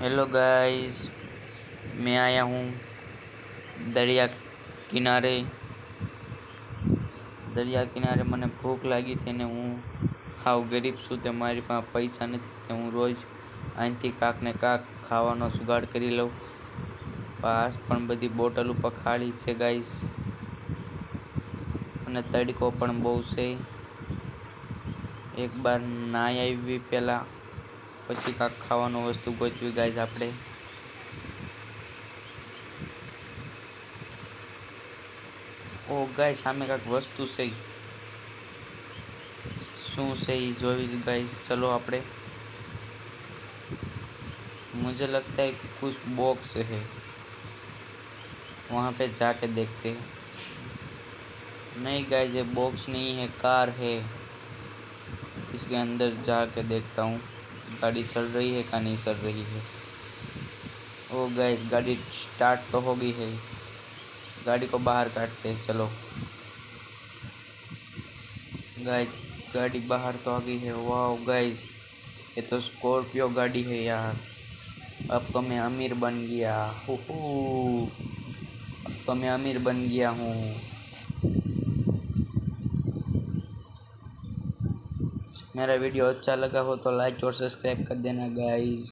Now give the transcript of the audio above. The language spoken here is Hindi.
हेलो गाइस मैं आया हूँ દરિયા કિનારે દરિયા કિનારે મને ભૂખ લાગી હતી ને હું હાવ ગરીબ છું તે મારી પાસે પૈસા નથી તે હું રોજ અહીંથી કાંક ને કાંક ખાવાનો જુગાડ કરી લઉં પાસ પણ બધી બોટલ ઉપર ખાલી છે ગાઈસ અને તડકો પણ બહુ છે એક બાર નાઈ આવી પહેલાં પછી કાંક ખાવાનું વસ્તુ ગોચવી ગાઈસ આપણે ઓ ગાય સામે કાંઈક વસ્તુ છે શું છે એ જોવી गाइस चलो આપણે मुझे लगता है कुछ बॉक्स है वहाँ पे जाके देखते हैं नहीं गाइस ये बॉक्स नहीं है कार है इसके अंदर जाके देखता हूँ गाड़ी चल रही है का नहीं चल रही है? ओ गए गाड़ी स्टार्ट तो हो गई है। गाड़ी को बाहर काटते हैं, चलो। गाइस गाड़ी बाहर तो आ गई है। वाह गाइस ये तो स्कॉर्पियो गाड़ी है यार। अब तो मैं अमीर बन गया। हो। अब तो मैं अमीर बन गया हूँ। मेरा वीडियो अच्छा लगा हो तो लाइक और सब्सक्राइब कर देना गाइस